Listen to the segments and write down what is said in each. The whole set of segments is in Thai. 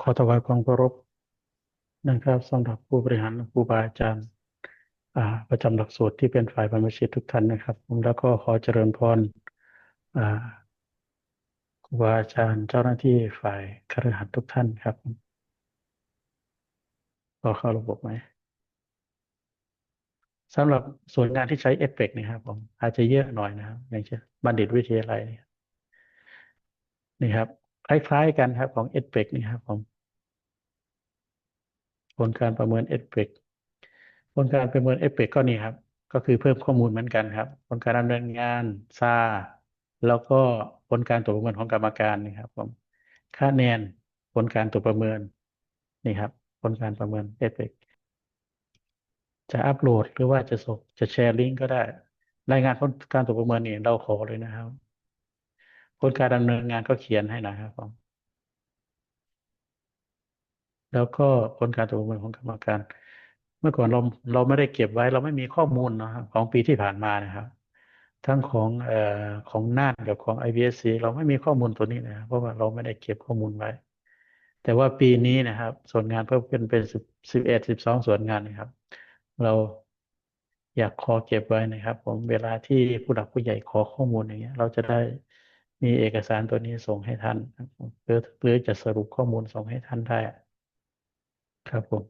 ขอถวายความเคารพนะครับสำหรับผู้บริหารครูบาอาจารย์ประจำหลักสูตรที่เป็นฝ่ายบรรพชิตทุกท่านนะครับ ผมแล้วก็ขอเจริญพรครูบาอาจารย์เจ้าหน้าที่ฝ่ายคฤหัสถ์ทุกท่านครับพอเข้าระบบไหมสำหรับส่วนงานที่ใช้เอฟเฟกต์นะครับผมอาจจะเยอะหน่อยนะครับอย่างเช่นบัณฑิตวิทยาลัยนี่ครับ คล้ายๆกันครับของเอฟเฟกนี่ครับผมผลการประเมินเอฟเฟกผลการประเมินเอฟเฟกก็นี่ครับ ก็คือเพิ่มข้อมูลเหมือนกันครับ ผลการดำเนินงานซาแล้วก็ผลการตรวจประเมินของกรรมการนี่ครับผมคะแนนผลการตรวจประเมินนี่ครับ ผลการประเมินเอฟเฟกจะอัปโหลดหรือว่าจะส่งจะแชร์ลิงก์ก็ได้รายงานผลการตรวจประเมินนี่เราขอเลยนะครับ ผลการดำเนินงานก็เขียนให้นะครับผมแล้วก็ผลการตรวจประเมินของกรรมการ เมื่อก่อนเราเราไม่ได้เก็บไว้เราไม่มีข้อมูลนะครับของปีที่ผ่านมานะครับ ทั้งของเอ่อของน่านกับของ IBSC เราไม่มีข้อมูลตัวนี้นะครับเพราะว่าเราไม่ได้เก็บข้อมูลไว้ แต่ว่าปีนี้นะครับ ส่วนงานเพิ่มขึ้นเป็นสิบสิบเอ็ดสิบสองส่วนงานนะครับ เราอยากขอเก็บไว้นะครับ ผมเวลาที่ผู้หลักผู้ใหญ่ขอข้อมูลอย่างเงี้ย เราจะได้ มีเอกสารตัวนี้ส่งให้ท่านครับผมหรือหรือจะสรุปข้อมูลส่งให้ท่านได้ ครับผม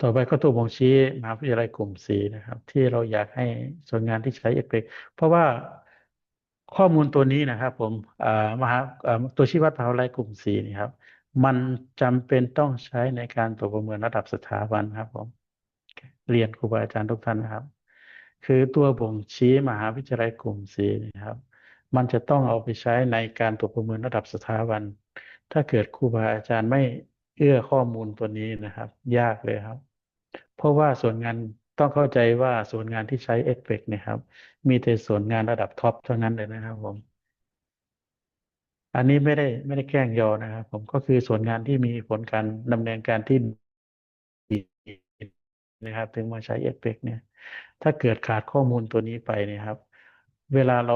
ต่อไปก็ตัวบ่งชี้มหาวิทยาลัยกลุ่มสีนะครับ ที่เราอยากให้ส่วนงานที่ใช้เอฟเฟกเพราะว่าข้อมูลตัวนี้นะครับ ผมมหาตัวชี้วัดมหาวิทยาลัยกลุ่มสีนี่ครับ มันจำเป็นต้องใช้ในการตรวจประเมินระดับสถาบันครับ ผม เรียนครูบาอาจารย์ทุกท่านนะครับ คือตัวบ่งชี้มหาวิทยาลัยกลุ่มสีนะครับ มันจะต้องเอาไปใช้ในการตรวจประเมินระดับสถาบัน ถ้าเกิดครูบาอาจารย์ไม่เอื้อข้อมูลตัวนี้นะครับ ยากเลยครับ เพราะว่าส่วนงานต้องเข้าใจว่าส่วนงานที่ใช้เอฟเฟกเนี่ยครับ มีแต่ส่วนงานระดับท็อปเท่านั้นเลยนะครับผม อันนี้ไม่ได้ไม่ได้แกล้งยอนะครับ ผมก็คือส่วนงานที่มีผลการดำเนินการที่ดีนะครับ ถึงมาใช้เอฟเฟกเนี่ย ถ้าเกิดขาดข้อมูลตัวนี้ไปเนี่ยครับ เวลาเรา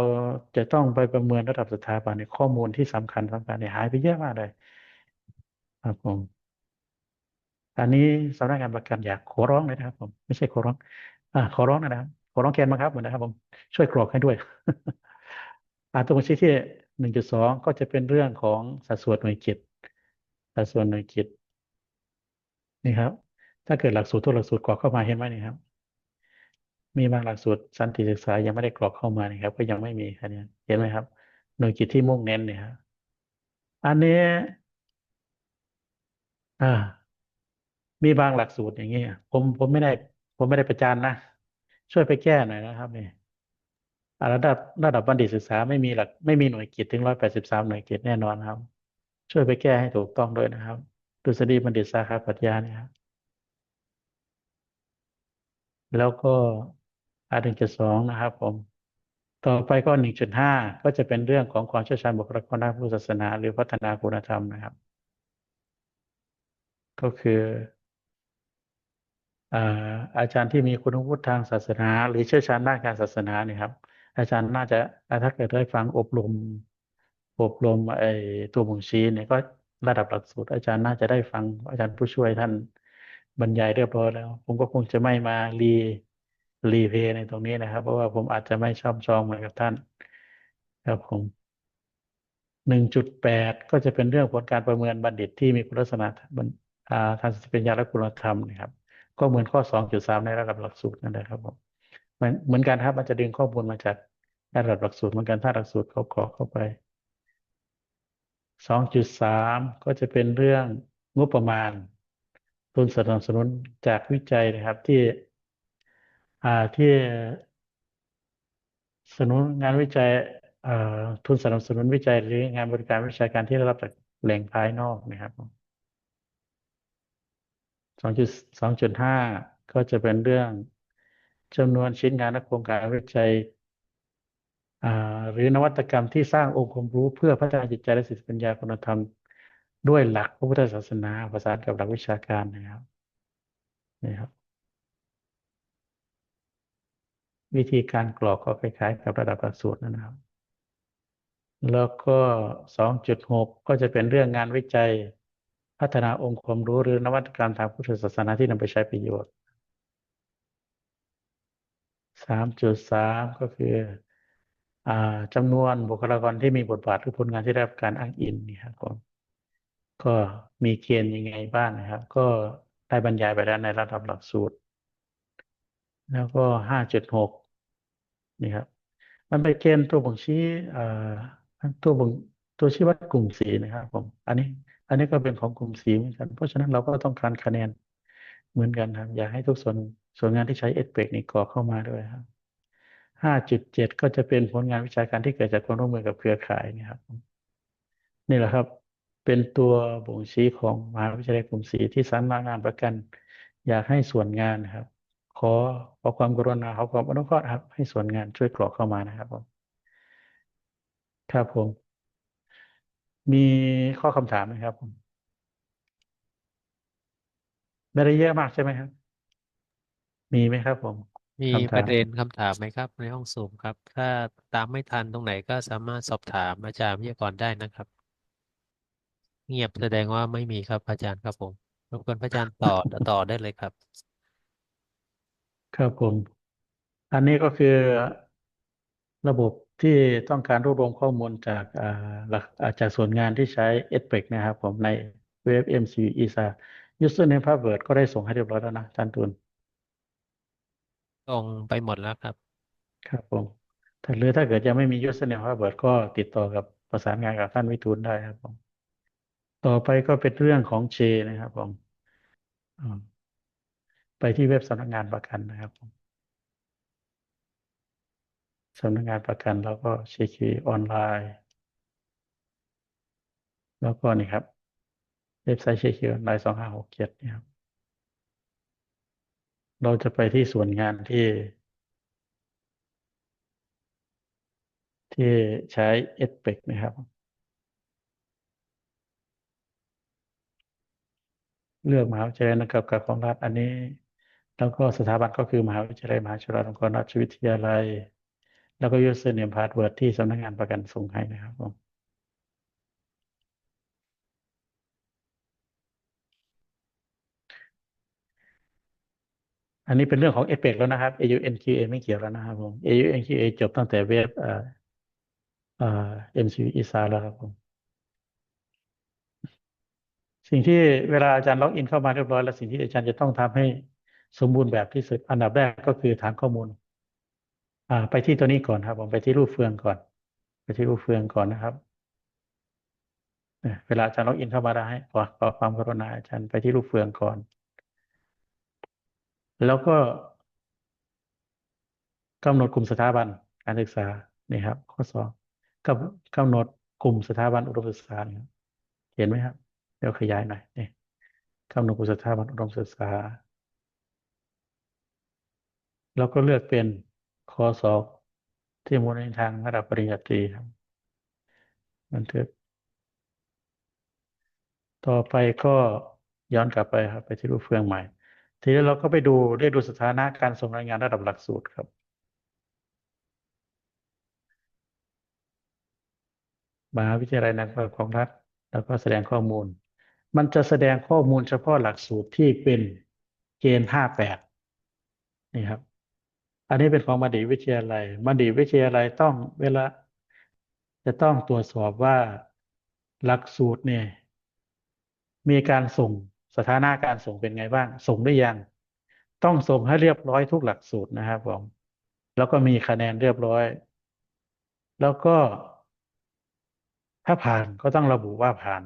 จะต้องไปประเมินระดับสถาบันในข้อมูลที่สำคัญสำคัญเนี่ยหายไปเยอะมากเลยครับผมอันนี้สำนักงานประกันอยากขอร้องเลยนะครับ ผมไม่ใช่ขอร้อง อ่าขอร้องนะครับขอร้องแกนมาครับเหมือนนะครับ ผมช่วยกรอกให้ด้วยอ่าตัวบัญชีที่หนึ่งจุดสองก็จะเป็นเรื่องของสัดส่วนหน่วยกิตสัดส่วนหน่วยกิตนี่ครับ ถ้าเกิดหลักสูตรทุกหลักสูตรกรอกเข้ามาเห็นไหมนี่ครับ มีบางหลักสูตรสันติศึกษายังไม่ได้กรอกเข้ามานี่ครับ ก็ยังไม่มีครับเนี่ยเห็นไหมครับ หน่วยกิตที่มุ่งเน้นเนี่ยครับอันนี้อ่า มีบางหลักสูตรอย่างเงี้ยผมผมไม่ได้ ผมไม่ได้ประจานนะช่วยไปแก้หน่อยนะครับนี่ระดับระดับบัณฑิตศึกษาไม่มีหลัก ไม่มีหน่วยกิตถึงร้อยแปดสิบสามหน่วยกิตแน่นอนครับ ช่วยไปแก้ให้ถูกต้องด้วยนะครับดุษฎีบัณฑิตสาขาปรัชญาเนี่ยครับแล้วก็ อาหนึ่งจุดสองนะครับผม ต่อไปก็หนึ่งจุดห้าก็จะเป็นเรื่องของความเชี่ยวชาญบุคลากรด้านพุทธศาสนา หรือพัฒนาคุณธรรมนะครับ ก็คืออ่าอาจารย์ที่มีคุณวุฒิทางศาสนา หรือเชี่ยวชาญด้านการศาสนาเนี่ยครับ อาจารย์น่าจะถ้าเกิดได้ฟังอบรม อบรมไอ้ตัวบ่งชี้เนี่ยก็ระดับหลักสูตรอาจารย์น่าจะได้ฟังอาจารย์ผู้ช่วยท่านบรรยายเรียบร้อยแล้ว ผมก็คงจะไม่มารี รีเพย์ในตรงนี้นะครับ เพราะว่าผมอาจจะไม่ชอบชองเหมือนกับท่าน ครับผมหนึ่งจุดแปดก็จะเป็นเรื่องผลการประเมินบัณฑิตที่มีคุณลักษณะทางสติปัญญาและคุณธรรมนะครับ ก็เหมือนข้อสองจุดสามในระดับหลักสูตรนั่นแหละครับผมเหมือนกันครับมันจะดึงข้อมูลมาจากระดับหลักสูตรเหมือนกันถ้าหลักสูตรเขากรอเข้าไปสองจุดสามก็จะเป็นเรื่องงบประมาณทุนสนับสนุนจากวิจัยนะครับที่ ที่สนับสนุนงานวิจัยเอ่อทุนสนับสนุนวิจัยหรืองานบริการวิชาการที่ได้รับจากแหล่งภายนอกนะครับสองจุดสองจุดห้าก็จะเป็นเรื่องจำนวนชิ้นงานและโครงการวิจัยหรือนวัตกรรมที่สร้างองค์ความรู้เพื่อพัฒนาจิตใจและสติปัญญาคุณธรรม ด้วยหลักพระพุทธศาสนาประสานกับหลักวิชาการนะครับนี่ครับ วิธีการกรอกก็คล้ายๆกับระดับหลักสูตรนะครับ แล้วก็สองจุดหกก็จะเป็นเรื่องงานวิจัย พัฒนาองค์ความรู้หรือนวัตกรรมทางพุทธศาสนาที่นำไปใช้ประโยชน์สามจุดสามก็คืออจำนวนบุคลากรที่มีบทบาทหรือผลงานที่ได้รับการอ้างอิงนี่ครับผมก็มีเกณฑ์ยังไงบ้างนะครับ ก็ได้บรรยายไปแล้วในระดับหลักสูตร แล้วก็ห้าจุดหก นี่ครับ มันเป็นเกณฑ์ตัวบ่งชี้ตัวบ่งตัวชี้วัดกลุ่มสีนะครับผม อันนี้ อันนี้ก็เป็นของกลุ่มสีเหมือนกัน เพราะฉะนั้นเราก็ต้องการคะแนนเหมือนกันครับ อยากให้ทุกส่วนส่วนงานที่ใช้เอ p เ c นี่กรอเข้ามาด้วยครับห้าจุดเจ็ดก็จะเป็นผลงานวิชาการที่เกิดจากความร่วมมือกับเครือข่ายนี่ครับ นี่แหละครับ เป็นตัวบ่งชี้ของมหาวิทยาลัยกรุงศรีที่สำนักงานประกัน อยากให้ส่วนงานนะครับ ขอขอความกรุณาขอความอนุเคราะห์ครับ ให้ส่วนงานช่วยกรอกเข้ามานะครับผมครับผม มีข้อคำถามไหมครับผมไม่ได้เยอะมากใช่ไหมครับ มีไหมครับ ผม มีคำปถามระเด็นคำถามไหมครับ ในห้องซูมครับ ถ้าตามไม่ทันตรงไหนก็สามารถสอบถามอาจารย์วิทยากรได้นะครับ เงียบแสดงว่าไม่มีครับอาจารย์ครับผมรบกวนพระอาจารย์ต่อ ต่อได้เลยครับ ครับผม อันนี้ก็คือระบบที่ต้องการรวบรวมข้อมูลจากอ่าหลักอ่าจากส่วนงานที่ใช้ e d p e c นะครับผมในเว็บ MCU ESA username password ก็ได้ส่งให้เรียบร้อยแล้วนะอาจารย์ตูนตรงไปหมดแล้วครับ ครับผมถ้าหรือถ้าเกิดยังไม่มี username password ก็ติดต่อกับประสานงานกับท่านวิทูลได้ครับผม ต่อไปก็เป็นเรื่องของเชนะครับผมอ่า ไปที่เว็บสำนักงานประกันนะครับผมสำนักงานประกันแล้วก็เช็คออนไลน์ แล้วก็นี่ครับ เว็บไซต์เช็คออนไลน์สองห้าหกเจ็ดนี่ครับเราจะไปที่ส่วนงานที่ ที่ใช้ e d p e c นะครับ เลือกมหาวิทยาลัยนะครับกับของรัฐอันนี้ แล้วก็สถาบันก็คือมหาวิทยาลัยมหาจุฬาลงกรณราชวิทยาลัย แล้วก็ username password ที่สำนักงานประกันส่งให้นะครับผมอันนี้เป็นเรื่องของ e d p e c แล้วนะครับ AUNQA ไม่เกี่ยวแล้วนะครับผม AUNQA จบตั้งแต่เว็บเอ่อเอ่อ MCU ESA แล้วครับผม สิ่งที่เวลาอาจารย์ล็อกอินเข้ามาเรียบร้อยแล้วสิ่งที่อาจารย์จะต้องทำให้ สมบูรณ์แบบที่สุด อันดับแรกก็คือฐานข้อมูล อ่า ไปที่ตัวนี้ก่อนครับ ผมไปที่รูปเฟืองก่อน ไปที่รูปเฟืองก่อนนะครับเวลาอาจารย์ล็อกอินเข้ามาได้ขอขอความกรุณาอาจารย์ไปที่รูปเฟืองก่อน แล้วก็กำหนดกลุ่มสถาบันการศึกษานี่ครับ ข้อสองกำกำหนดกลุ่มสถาบันอุดมศึกษาเห็นไหมครับเดี๋ยวขยายหน่อยนี่กำหนดกลุ่มสถาบันอุดมศึกษา แล้วก็เลือกเป็นคอสอบที่มูลในทางระดับปริญญาตรีครับบันทึก ต่อไปก็ย้อนกลับไปครับไปที่รูปเฟืองใหม่ ทีนี้เราก็ไปดูเรียกดูสถานะการส่งรายงานระดับหลักสูตรครับ มหาวิทยาลัยนักศึกษาของรัฐ แล้วก็แสดงข้อมูล มันจะแสดงข้อมูลเฉพาะหลักสูตรที่เป็นเกณฑ์ห้าแปดนี่ครับ อันนี้เป็นของบัณฑิตวิทยาลัยบัณฑิตวิทยาลัยต้องเวลา จะต้องตรวจสอบว่าหลักสูตรเนี่ย มีการส่งสถานะการส่งเป็นไงบ้าง ส่งหรือยัง ต้องส่งให้เรียบร้อยทุกหลักสูตรนะครับผมแล้วก็มีคะแนนเรียบร้อย แล้วก็ ถ้าผ่านก็ต้องระบุว่าผ่าน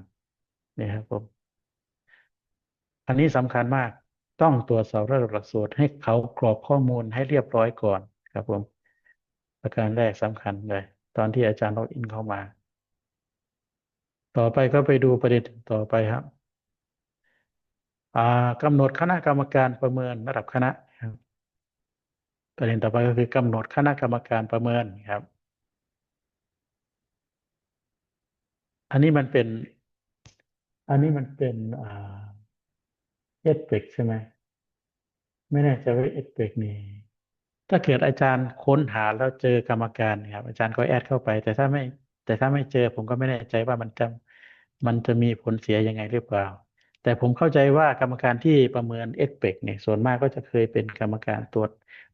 นี่ครับผมอันนี้สำคัญมาก ต้องตรวจสอบระดับหลักสูตรให้เขากรอกข้อมูลให้เรียบร้อยก่อนครับผม ประการแรกสำคัญเลย ตอนที่อาจารย์ล็อกอินเข้ามา ต่อไปก็ไปดูประเด็นต่อไปครับอ่ากำหนดคณะกรรมการประเมินระดับคณะครับ ประเด็นต่อไปก็คือกำหนดคณะกรรมการประเมินครับ อันนี้มันเป็น อันนี้มันเป็นอ่า เอฟเฟกใช่ไหมไม่แน่ใจว่าเอฟเฟกนี่ถ้าเกิดอาจารย์ค้นหาแล้วเจอกรรมการครับ อาจารย์ก็แอดเข้าไป แต่ถ้าไม่ แต่ถ้าไม่เจอ ผมก็ไม่แน่ใจว่ามันจะมันจะมีผลเสียยังไงหรือเปล่า แต่ผมเข้าใจว่ากรรมการที่ประเมินเอสเปกเนี่ยส่วนมากก็จะเคยเป็นกรรมการตรวจ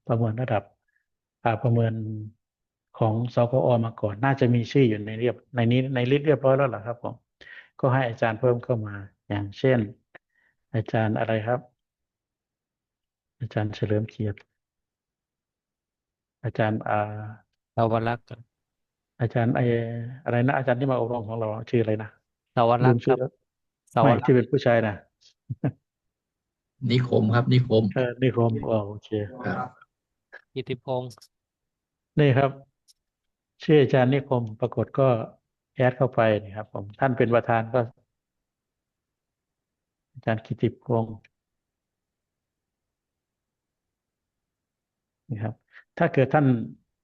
ประเมินระดับประเมินของสกอมาก่อน น่าจะมีชื่ออยู่ในเรียบในนี้ในลิสต์เรียบร้อยแล้วเหรอครับผมก็ให้อาจารย์เพิ่มเข้ามาอย่างเช่น อาจารย์อะไรครับ อาจารย์เฉลิมเกียรติ อาจารย์อ่าสาวรักษ์อาจารย์ไออะไรนะอาจารย์ที่มาอบรมของเราชื่ออะไรนะสาวลืรักมษ์คชื่รัอบแล้วสาวไม่รักที่ษ์เป็นผู้ชายนะนิคมครับ นิคมเออนิคมอ๋อโอเคครับกิติพงศ์นี่ครับ ชื่ออาจารย์นิคมปรากฏก็แอดเข้าไปนี่ครับ ผมท่านเป็นประธานก็ อาจารย์กิติพงศ์นี่ครับ ถ้าเกิดท่าน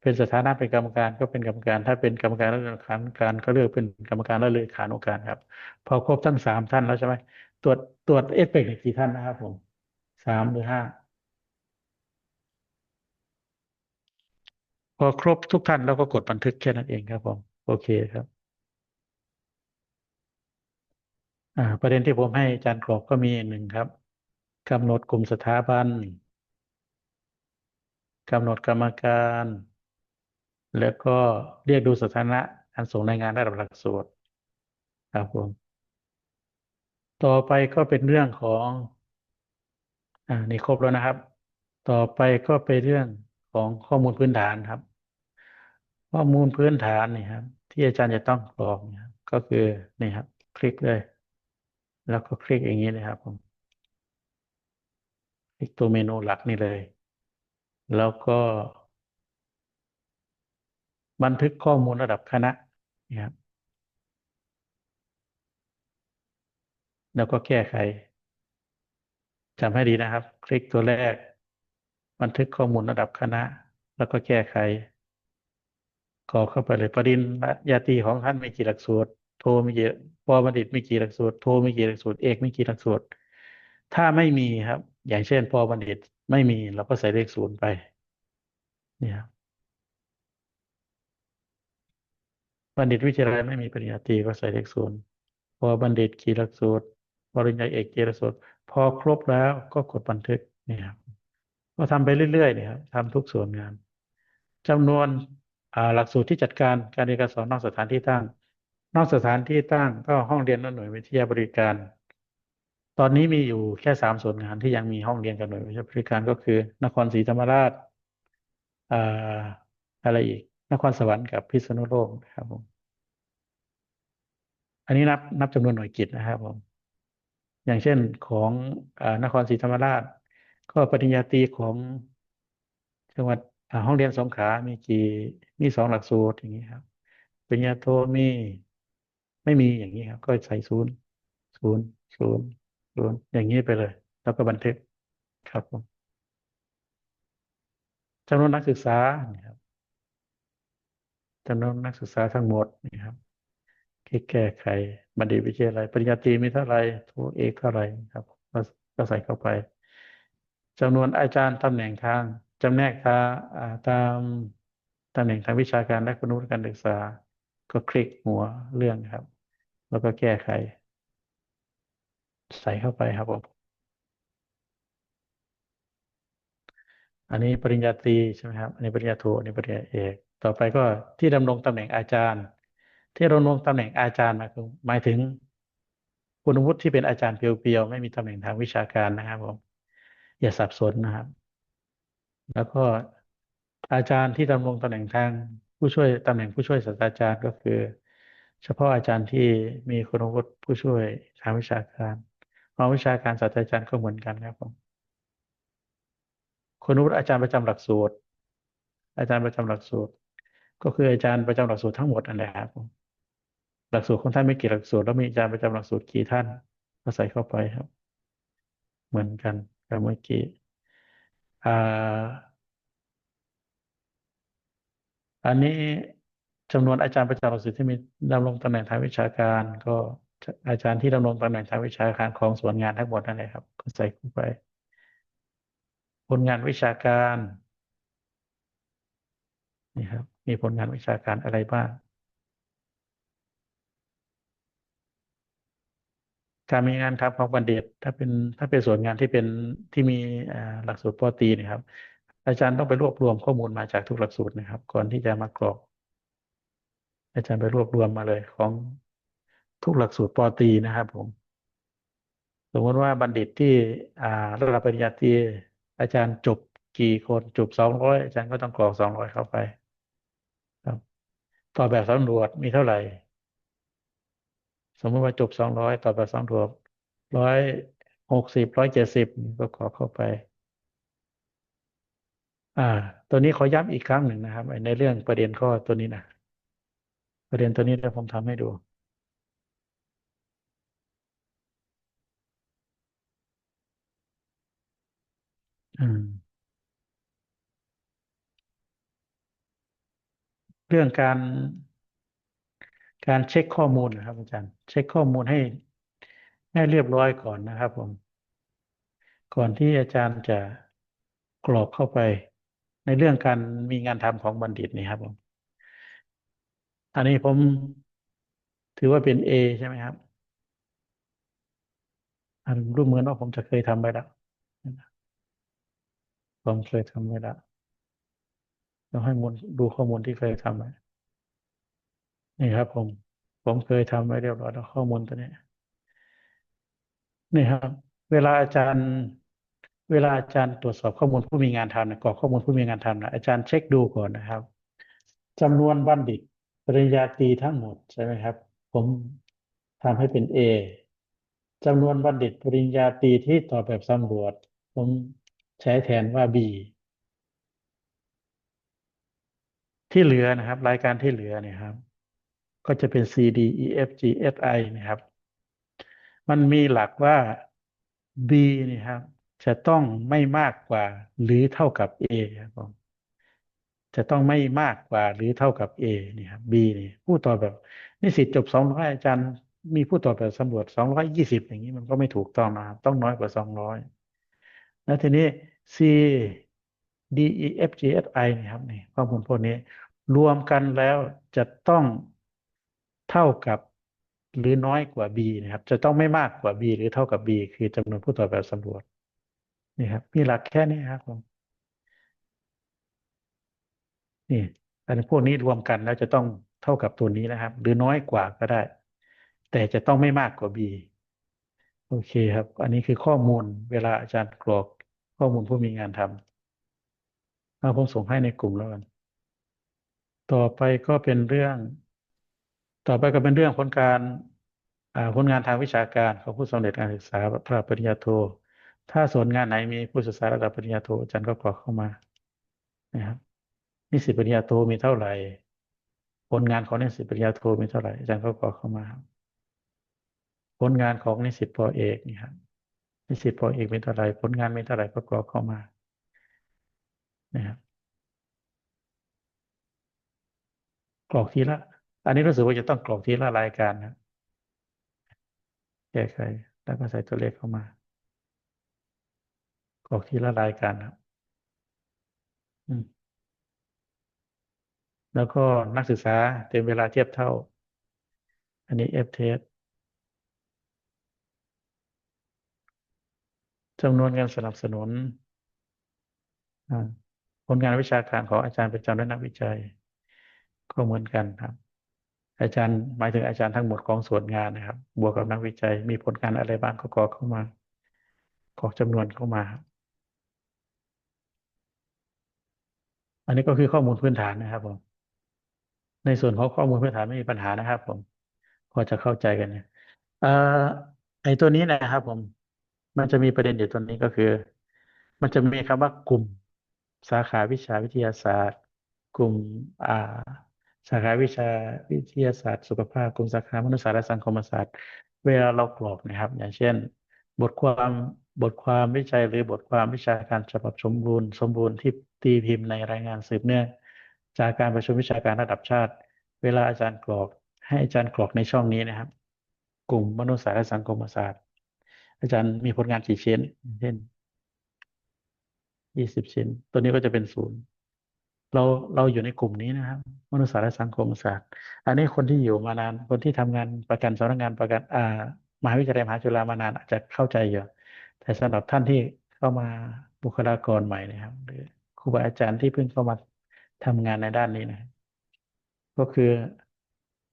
เป็นสถานะเป็นกรรมการก็เป็นกรรมการ ถ้าเป็นกรรมการและเลขานุการก็เลือกเป็นกรรมการและเลขานุการครับ พอครบทั้งสามท่านแล้วใช่ไหมตรวจตรวจเอฟเฟกต์กี่ท่านนะครับผมสามหรือห้าพอครบทุกท่านเราก็กดบันทึกแค่นั้นเองครับผม โอเคครับ อ่า ประเด็นที่ผมให้อาจารย์กรอบก็มีหนึ่งครับกำหนดกลุ่มสถาบันกำหนดกรรมการ แล้วก็เรียกดูสถานะการส่งรายงานระดับหลักสูตรครับผมต่อไปก็เป็นเรื่องของอ่านี่ครบแล้วนะครับ ต่อไปก็เป็นเรื่องของข้อมูลพื้นฐานครับ ข้อมูลพื้นฐานนี่ครับ ที่อาจารย์จะต้องกรอกก็คือนี่ครับ คลิกเลย แล้วก็คลิกอย่างนี้เลยครับผมคลิกตัวเมนูหลักนี่เลย แล้วก็ บันทึกข้อมูลระดับคณะนี่ครับแล้วก็แก้ไขจำให้ดีนะครับ คลิกตัวแรก บันทึกข้อมูลระดับคณะ แล้วก็แก้ไขกรอกเข้าไปเลยปริญญาตีของท่านมีกี่หลักสูตร โทมีกี่ปอบัณฑิตมีกี่หลักสูตรโทมีกี่หลักสูตรเอกมีกี่หลักสูตร ถ้าไม่มีครับ อย่างเช่นปอบัณฑิตไม่มีเราก็ใส่เลขศูนย์ไป เนี่ยครับบัณฑิตวิทยาลัยไม่มีปริญญาตรีก็ใส่เลขศูนย์พอบัณฑิตกี่หลักสูตรปริญญาเอกกี่หลักสูตรพอครบแล้วก็กดบันทึกเนี่ยครับก็ทำไปเรื่อยๆเนี่ยครับทำทุกส่วนงานจำนวนหลักสูตรที่จัดการการเรียนการสอนนอกสถานที่ตั้ง นอกสถานที่ตั้งก็ห้องเรียนและหน่วยวิทยาบริการ ตอนนี้มีอยู่แค่สามส่วนงานที่ยังมีห้องเรียนกับหน่วยวิทยาบริการก็คือ นครศรีธรรมราชออะไรอีก นครสวรรค์กับพิษณุโลกนะครับผมอันนี้นับนับจำนวนหน่วยกิตนะครับผมอย่างเช่นของอนครศรีธรรมราช ก็ปริญญาตรีของจังหวัดห้องเรียนสงขลามีกี่มีสองหลักสูตรอย่างนี้ครับปริญญาโทมี ไม่มีอย่างนี้ครับ ก็ใส่ศูนย์ศูนย์ศูนย์ศูนย์อย่างนี้ไปเลย แล้วก็บันทึกครับผมจำนวนนักศึกษานี่ครับจำนวนนักศึกษาทั้งหมดนี่ครับคลิกแก้ไขบัณฑิตวิทยาลัยปริญญาตรีมีเท่าไร่โทเอกเท่าไรครับก็ใส่เข้าไปจำนวนอาจารย์ตำแหน่งทางจำแนกท่าตามตำแหน่งทางวิชาการและคุณวุฒิการศึกษา ก็คลิกหัวเรื่องครับ แล้วก็แก้ไข ใส่เข้าไปครับผมอันนี้ปริญญาตรีใช่ไหมครับ อันนี้ปริญญาโทอันนี้ปริญญาเอก ต่อไปก็ที่ดำรงตำแหน่งอาจารย์ ที่ดำรงตำแหน่งอาจารย์หมายถึงหมายถึงคุณวุฒิที่เป็นอาจารย์เพียวๆไม่มีตำแหน่งทางวิชาการนะครับผมอย่าสับสนนะครับ แล้วก็อาจารย์ที่ดำรงตำแหน่งทางผู้ช่วยตำแหน่งผู้ช่วยศาสตราจารย์ก็คือ เฉพาะอาจารย์ที่มีคุณวุฒิผู้ช่วยทางวิชาการของวิชาการศาสตราจารย์ก็เหมือนกันครับผมคุณวุฒิอาจารย์ประจำหลักสูตร อาจารย์ประจำหลักสูตร ก็คืออาจารย์ประจำหลักสูตรทั้งหมดนั่นแหละครับผมหลักสูตรของท่านไม่กี่หลักสูตรแล้วมีอาจารย์ประจำหลักสูตรกี่ท่านก็ใส่เข้าไปครับ เหมือนกันกับเมื่อกี้อ่าอันนี้ จำนวนอาจารย์ประจำหลักสูตรที่มีดำรงตำแหน่งทางวิชาการ ก็อาจารย์ที่ดำรงตำแหน่งทางวิชาการของส่วนงานทั้งหมดนั่นแหละครับ ก็ใส่เข้ไป ผลงานวิชาการนี่ครับ มีผลงานวิชาการอะไรบ้าง การมีงานครับของบัณฑิต ถ้าเป็นถ้าเป็นส่วนงานที่เป็นที่มีหลักสูตรปอตีนะครับ อาจารย์ต้องไปรวบรวมข้อมูลมาจากทุกหลักสูตรนะครับ ก่อนที่จะมากรอก อาจารย์ไปรวบรวมมาเลยของทุกหลักสูตรปอตีนะครับผม สมมติว่าบัณฑิตที่ระดับปริญญาตรีอาจารย์จบกี่คนจบสองร้อยอาจารย์ก็ต้องกรอกสองร้อยเข้าไป ครับต่อแบบสำรวจมีเท่าไหร่ สมมติว่าจบสองร้อยต่อแบบสำรวจร้อยหกสิบร้อยเจ็ดสิบก็กรอกเข้าไป อ่า ตัวนี้ขอย้ำอีกครั้งหนึ่งนะครับ ในเรื่องประเด็นข้อตัวนี้นะ ประเด็นตัวนี้เดี๋ยวผมทำให้ดู เรื่องการ การเช็คข้อมูลนะครับ อาจารย์ เช็คข้อมูลให้ให้เรียบร้อยก่อนนะครับผม ก่อนที่อาจารย์จะกรอกเข้าไปในเรื่องการมีงานทำของบัณฑิตนี่ครับผม อันนี้ผมถือว่าเป็น A ใช่ไหมครับ อันรูปเหมือนว่าผมจะเคยทำไปแล้วผมเคยทำไว้แล้วเราให้มูลดูข้อมูลที่เคยทำไว้นี่ครับ ผม ผมเคยทำไว้เรียบร้อยแล้วข้อมูลตัวนี้นี่ครับ เวลาอาจารย์ เวลาอาจารย์ตรวจสอบข้อมูลผู้มีงานทำนะกรอกข้อมูลผู้มีงานทำนะอาจารย์เช็คดูก่อนนะครับจำนวนบัณฑิต ริญญาตรีทั้งหมดใช่ไหมครับ ผมทำให้เป็น A จำนวนบัณฑิตปริญญาตรีที่ตอบแบบสำรวจ ผมใช้แทนว่า B ที่เหลือนะครับ รายการที่เหลือเนี่ยครับ ก็จะเป็น C D E F G H I นะครับ มันมีหลักว่า B นี่ครับ จะต้องไม่มากกว่าหรือเท่ากับ A ครับผม จะต้องไม่มากกว่าหรือเท่ากับ A นี่ครับ B นี่ผู้ตอบแบบนิสิตจบสองร้อยอาจารย์ มีผู้ตอบแบบสำรวจสองร้อยยี่สิบอย่างนี้มันก็ไม่ถูกต้องนะครับต้องน้อยกว่าสองร้อยแล้วทีนี้ C D E F G H I นี่ครับนี่ข้อมูลพวกนี้ รวมกันแล้วจะต้องเท่ากับหรือน้อยกว่า B นะครับ จะต้องไม่มากกว่า B หรือเท่ากับ B คือจำนวนผู้ตอบแบบสำรวจนี่ครับมีหลักแค่นี้ครับผม นี่อันพวกนี้รวมกันแล้วจะต้องเท่ากับตัวนี้นะครับ หรือน้อยกว่าก็ได้ แต่จะต้องไม่มากกว่า B โอเคครับ อันนี้คือข้อมูลเวลาอาจารย์กรอกข้อมูลผู้มีงานทำเอาผมส่งให้ในกลุ่มแล้วกัน ต่อไปก็เป็นเรื่อง ต่อไปก็เป็นเรื่องผลการอ่าผลงานทางวิชาการของผู้สำเร็จการศึกษาระดับปริญญาโท ถ้าส่วนงานไหนมีผู้ศึกษาระดับปริญญาโทอาจารย์ก็กรอกเข้ามานะครับ นิสิตปริญญาโทมีเท่าไหร่ผลงานของนิสิตปริญญาโทมีเท่าไหร่อาจารย์ก็กรอกเข้ามา ผลงานของนิสิตปอเอกนี่ครับนิสิตปอเอกมีเท่าไหร่ผลงานมีเท่าไหร่ก็กรอกเข้ามานะครับกรอกทีละ อันนี้รู้สึกว่าจะต้องกรอกทีละรายการนะแก้ไขแล้วก็ใส่ตัวเลขเข้ามา กรอกทีละรายการครับอืม แล้วก็นักศึกษาเต็มเวลาเทียบเท่า อันนี้ F test จำนวนการสนับสนุนผลงานวิชาการของอาจารย์ประจำและนักวิจัย ก็เหมือนกันครับ อาจารย์หมายถึงอาจารย์ทั้งหมดของส่วนงานนะครับ บวกกับนักวิจัย มีผลงานอะไรบ้างก็กรอกเข้ามากรอกจำนวนเข้ามา อันนี้ก็คือข้อมูลพื้นฐานนะครับผม ในส่วนของข้อมูลพื้นฐานไม่มีปัญหานะครับผมพอจะเข้าใจกันเนี่ยเอ่อไอ้ตัวนี้นะครับผม มันจะมีประเด็นอยู่ตัวนี้ก็คือ มันจะมีคำว่ากลุ่มสาขาวิชาวิทยาศาสตร์ กลุ่มอ่าสาขาวิชาวิทยาศาสตร์ สุขภาพ กลุ่มสาขามนุษยศาสตร์และสังคมศาสตร์ เวลาเรากรอกนะครับ อย่างเช่น บทความบทความวิจัยหรือบทความวิชาการฉบับสมบูรณ์ สมบูรณ์ที่ตีพิมพ์ในรายงานสืบเนื่อง จากการประชุมวิชาการระดับชาติ เวลาอาจารย์กรอกให้อาจารย์กรอกในช่องนี้นะครับ กลุ่มมนุษยศาสตร์และสังคมศาสตร์ อาจารย์มีผลงานกี่ชิ้นเช่นยี่สิบชิ้น ตัวนี้ก็จะเป็นศูนย์เราเราอยู่ในกลุ่มนี้นะครับมนุษยศาสตร์และสังคมศาสตร์ อันนี้คนที่อยู่มานานคนที่ทำงานประกันสำนักงานประกันอ่ามหาวิทยาลัยมหาจุฬามานานอาจจะเข้าใจอยู่แต่สำหรับท่านที่เข้ามาบุคลากรใหม่นะครับ หรือครูบาอาจารย์ที่เพิ่งเข้ามา ทำงานในด้านนี้นะครับก็คือ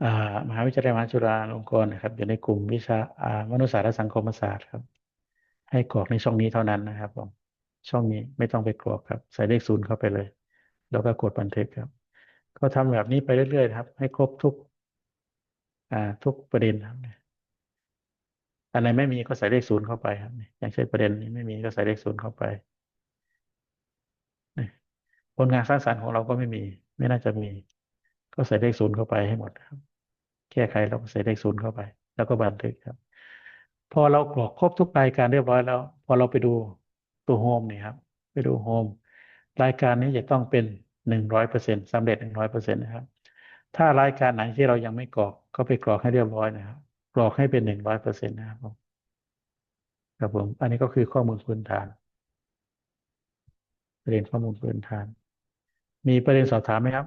อมหาวิทยาลัยมหาจุฬาลงกรณ์นะครับ อยู่ในกลุ่มวิชาามนุษยศาสตร์และสังคมศาสตร์ครับ ให้กรอกในช่องนี้เท่านั้นนะครับผมช่องนี้ไม่ต้องไปกรอกครับ ใส่เลขศูนย์เข้าไปเลย แล้วก็กดบันทึกครับ ก็ทำแบบนี้ไปเรื่อยๆครับ ให้ครบทุกอ่าทุกประเด็นครับอันไหนไม่มีก็ใส่เลขศูนย์เข้าไปครับอย่างเช่นประเด็นนี้ไม่มีก็ใส่เลขศูนย์เข้าไป ผลงานสร้างสรรค์ของเราก็ไม่มี ไม่น่าจะมี ก็ใส่เลขศูนย์เข้าไปให้หมดครับ แก้ไขเราก็ใส่เลขศูนย์เข้าไป แล้วก็บันทึกครับ พอเรากรอกครบทุกรายการเรียบร้อยแล้ว พอเราไปดูตัวโฮมนี่ครับ ไปดูโฮมรายการนี้จะต้องเป็นหนึ่งร้อยเปอร์เซ็นต์สำเร็จหนึ่งร้อยเปอร์เซ็นต์นะครับ ถ้ารายการไหนที่เรายังไม่กรอกก็ไปกรอกให้เรียบร้อยนะครับ กรอกให้เป็นหนึ่งร้อยเปอร์เซ็นต์นะครับผมครับผม อันนี้ก็คือข้อมูลพื้นฐานประเด็นข้อมูลพื้นฐาน มีประเด็นสอบถามไหมครับ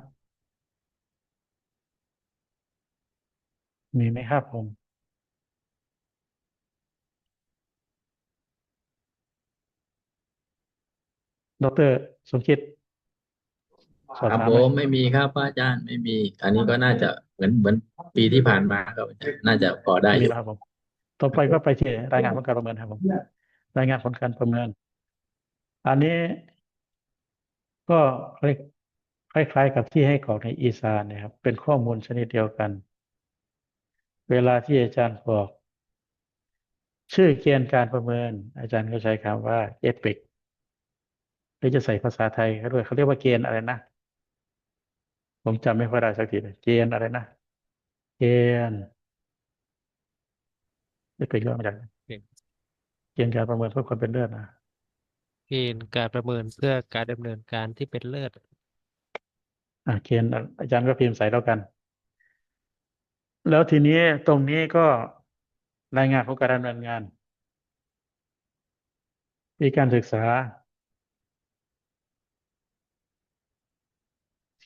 มีไหมครับผม ดรสมคิด สอบครับถามผไหมมไม่มีครับพระอาจารย์ไม่มี อันนี้ก็น่าจะเหมือนเหมือนปีที่ผ่านมาครับอาจารย์น่าจะพอได้อมียู่แล้วครับผม ต่อไปก็ไปที่รายงานผลการประเมินครับผม รายงานผลการประเมิน อันนี้ก็ค ล้ายๆ กับที่ให้กรอกในอีสานเนะครับ เป็นข้อมูลชนิดเดียวกัน เวลาที่อาจารย์บอก ชื่อเกณฑ์การประเมิน อาจารย์ก็ใช้คำว่าเอฟเฟกหรือจะใส่ภาษาไทยเขาด้วยเขาเรียกว่าเกณฑ์อะไรนะ ผมจำไม่ค่อยได้สักทีเลยเกณฑ์อะไรนะ เกณฑ์เอฟเฟกต์ย่อมาจากเกณฑ์เกณฑ์การประเมินเพื่อความเป็นเลิศนะเกณฑ์การประเมินเพื่อการดำเนินการที่เป็นเลิศ อะเกณฑ์อาจารย์ก็พิมพ์ใส่แล้วกัน แล้วทีนี้ตรงนี้ก็รายงานของการดำเนินงาน มีการศึกษา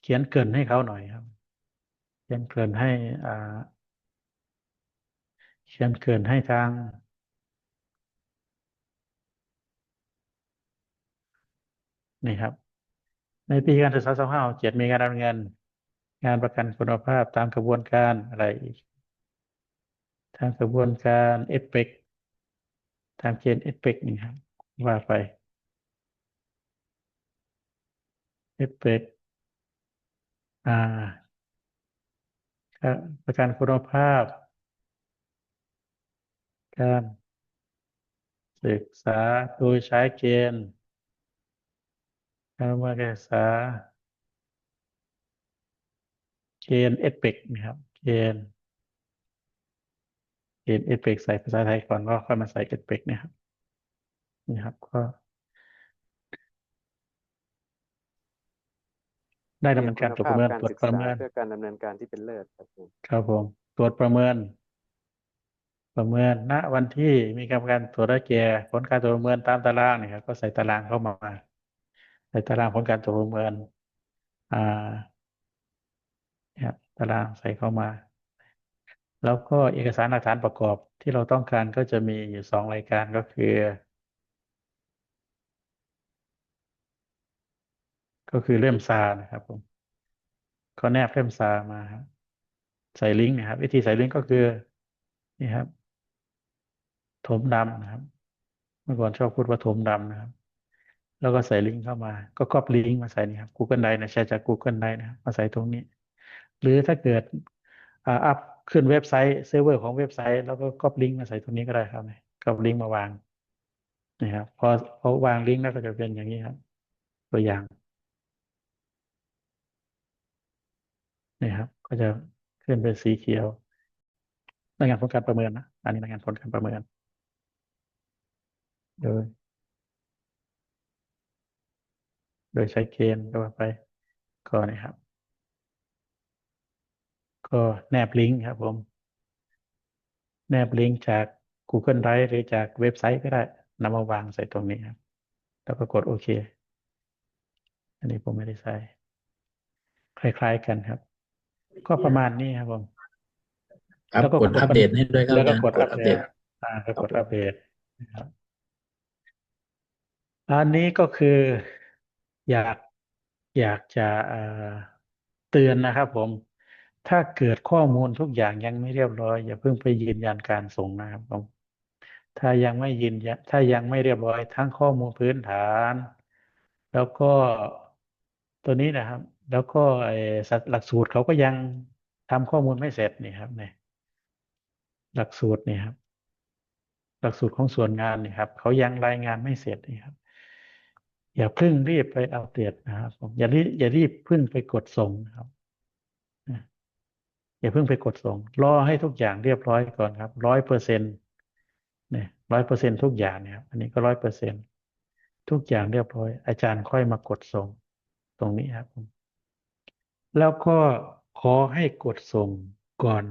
เขียนเกินให้เขาหน่อยครับ เขียนเกินให้อ่าเขียนเกินให้ทางนี่ครับ ในปีการศึกษา2567มีการดำเนินงานงานประกันคุณภาพตามกระบวนการอะไรอีกทางกระบวนการเอฟเฟกตามเกณฑ์เอฟเฟกนี่ครับว่าไปเอฟเฟกอ่าประกันคุณภาพ การศึกษาโดยใช้เกณฑ์ การว่าการศึกษาเกณฑ์เอฟเฟกนะครับเกณฑ์เกณฑ์เอฟเฟกใส่ภาษาไทยก่อนก็ค่อยมาใส่เอฟเฟกนี่ยครับนี่ครับก็ ได้ดำเนินการตรวจประเมินตรวจประเมินเพื่อการดำเนินการที่เป็นเลิศครับผมครับผมตรวจประเมิน ประเมินณวันที่มีกรรมการตรวจได้แก่ผลการตรวจประเมินตามตารางนี่ครับก็ใส่ตารางเข้ามา ใส่ตารางผลการตรวจประเมินอ่าเนี่ยตารางใส่เข้ามา แล้วก็เอกสารหลักฐานประกอบที่เราต้องการก็จะมีอยู่สองรายการก็คือ ก็คือเล่มซานะครับผมก็แนบเล่มซามาครับใส่ลิงก์นะครับ วิธีใส่ลิงก์ก็คือนี่ครับถมดำนะครับ เมื่อก่อนชอบพูดว่าถมดำนะครับ แล้วก็ใส่ลิงก์เข้ามา ก็ก๊อปลิงก์มาใส่นี่ครับ Google Drive นะแชร์จาก Google Drive นะครับมาใส่ตรงนี้ หรือถ้าเกิดอัพขึ้นเว็บไซต์เซิร์ฟเวอร์ของเว็บไซต์ แล้วก็ก๊อปลิงก์มาใส่ตรงนี้ก็ได้ครับก๊อปลิงก์มาวางนี่ครับพอพอวางลิงก์แล้วก็จะเป็นอย่างนี้ครับ ตัวอย่างนี่ครับ ก็จะขึ้นเป็นสีเขียวรายงานผลการประเมินนะอันนี้รายงานผลการประเมินโดย โดยใช้เกณฑ์ก็ว่าไปก็นี่ครับ ก็แนบลิงก์ครับผม แนบลิงก์จาก Google Drive หรือจากเว็บไซต์ก็ได้นำมาวางใส่ตรงนี้ครับ แล้วก็กดโอเค อันนี้ผมไม่ได้ใส่ คล้ายๆกันครับ ก็ประมาณนี้ครับผมครับแล้วก็กดอัปเดตให้ด้วยครับแล้วก็อาจารย์กดกอัดปอัปเดเดตตอ่าก็ครักบดผมอัปเดตนะครับอันนี้ก็คือ อยากอยากจะเตือนนะครับผม ถ้าเกิดข้อมูลทุกอย่างยังไม่เรียบร้อย อย่าเพิ่งไปยืนยันการส่งนะครับผมถ้ายังไม่ยืนยันถ้ายังไม่เรียบร้อยทั้งข้อมูลพื้นฐาน แล้วก็ตัวนี้นะครับ แล้วก็ไอ้หลักสูตรเขาก็ยังทำข้อมูลไม่เสร็จนี่ครับเนี่ยหลักสูตรนี่ครับ หลักสูตรของส่วนงานนี่ครับเขายังรายงานไม่เสร็จนี่ครับ อย่าเพิ่งรีบไปอัปเดตนะครับผมอย่ารีบอย่ารีบเพิ่งไปกดส่งนะครับอย่าเพิ่งไปกดส่ง รอให้ทุกอย่างเรียบร้อยก่อนครับร้อยเปอร์เซ็นต์เนี่ยร้อยเปอร์เซ็นต์ทุกอย่างเนี่ยอันนี้ก็ร้อยเปอร์เซ็นต์ทุกอย่างเรียบร้อย อาจารย์ค่อยมากดส่ง ตรงนี้ครับผมแล้วก็ขอให้กดส่งก่อน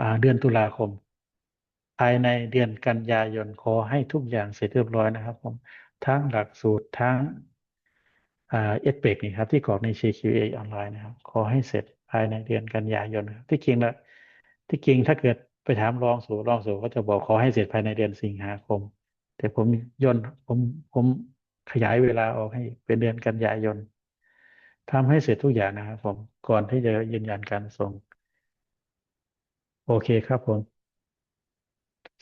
อเดือนตุลาคม ภายในเดือนกันยายนขอให้ทุกอย่างเสร็จเรียบร้อยนะครับผม ทั้งหลักสูตรทั้งเอสเปกนี่ครับที่กรอกใน CQA ออนไลน์นะครับ ขอให้เสร็จภายในเดือนกันยายนครับที่จริงแล้วที่จริงถ้าเกิดไปถามรองสู่รองสู่ก็จะบอกขอให้เสร็จภายในเดือนสิงหาคม แต่ผมย่นผมผมขยายเวลาออกให้เป็นเดือนกันยายนทำให้เสร็จทุกอย่างนะครับผมก่อนที่จะยืนยันการส่ง โอเคครับผม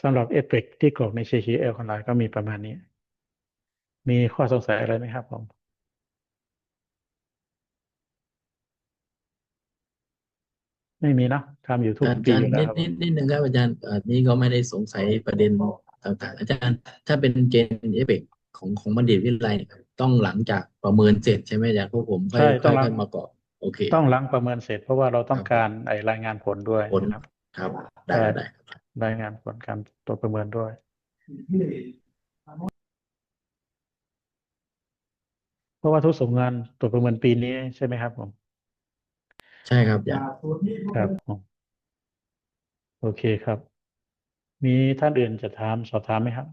สำหรับเอฟเฟกที่กรอกใน CQL ออนไลน์ก็มีประมาณนี้ มีข้อสงสัยอะไรไหมครับผม ไม่มีเนาะทำอยู่ทุกอาปีจารอยู่ย์แล้วนิดครับผนิมดนิดนึงครับอาจารย์อันนี้ก็ไม่ได้สงสัยประเด็นต่างๆ อาจารย์ ถ้าเป็นเกณฑ์เอฟเฟกของของบัณฑิตวิทยาลัยเนี่ยต้องหลังจากประเมินเสร็จใช่ไหมอาจารย์พวกผมค่อยใช่ต้ค่อองยหลัค่งอยมากรอกโอเคต้องหลังประเมินเสร็จเพราะว่าเราต้องครับการไอ้รายงานผลด้วยผลนะครับ ครับได้ใช่ ได้ รายงานผลการตัวประเมินด้วย เพ ราะว่าทุกส่งงานตัวประเมินปีนี้ใช่ไหมครับผมใช่ครับอาจารย์ครับผมโอเคครับ มีท่านอื่นจะถามสอบถามไหมครับ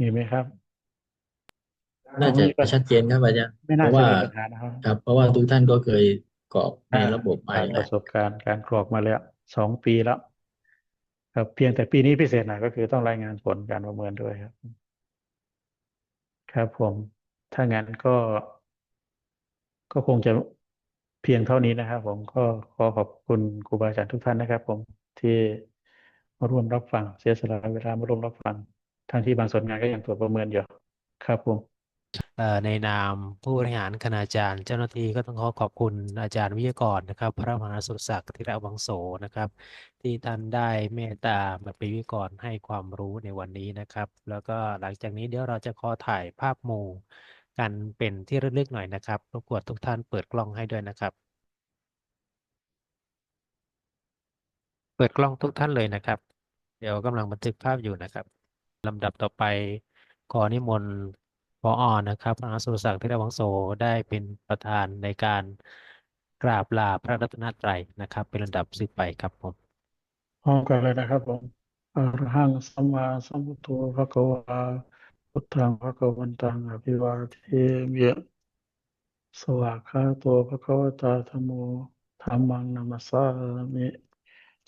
มีไหมครับ น่าตรงจะนี้ก็ชัดเจนครับอาจารย์ไม่เพน่าราะจะว่ามีปัญหานะครับครับ เพราะว่าทุกท่านก็เคยกรอกในอ่าระบบมาผ่านอยู่ปแล้วระสบการณ์การกรอกมาแล้วสองปีแล้ว ครับ เพียงแต่ปีนี้พิเศษหน่อยก็คือต้องรายงานผลการประเมินด้วยครับ ครับผม ถ้างั้นก็ ก็คงจะเพียงเท่านี้นะครับผมก็ขอขอบคุณครูบาอาจารย์ทุกท่านนะครับผมที่มาร่วมรับฟังเสียสละเวลามาร่วมรับฟังทั้งที่บางส่วนงานก็ยังตรวจประเมินอยู่ครับผม ในนามผู้บริหารคณาจารย์ เจ้าหน้าที่ก็ต้องขอขอบคุณอาจารย์วิทยากรนะครับ พระมหาสุศักดิ์ธิระวังโสนะครับ ที่ท่านได้เมตตามาเป็นวิทยากรให้ความรู้ในวันนี้นะครับ แล้วก็หลังจากนี้เดี๋ยวเราจะขอถ่ายภาพหมู่กันเป็นที่ระลึกหน่อยนะครับรบกวนทุกท่านเปิดกล้องให้ด้วยนะครับ เปิดกล้องทุกท่านเลยนะครับ เดี๋ยวกำลังบันทึกภาพอยู่นะครับลำดับต่อไปขอนิมนต์ ผอออนนะครับพระมหาสุรศักดิ์ธิระวังโสได้เป็นประธานในการกราบลาพระรัตนตรัยนะครับ เป็นลำดับสืบไปครับผมพร้อมกันเลยนะครับผมอรหังสัมมาสัมพุทโธภะคะวาพุทธังภะคะวันตังอภิวาเทมิสวากขาโตภะคะวตาธัมโมธัมมังนัมมัสสามิ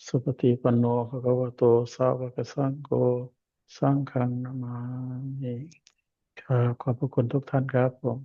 สุปฏิปันโนภะคะวโตสาวกสังโฆสังฆังนามามิ ครับ ขอบพระคุณทุกท่านครับผม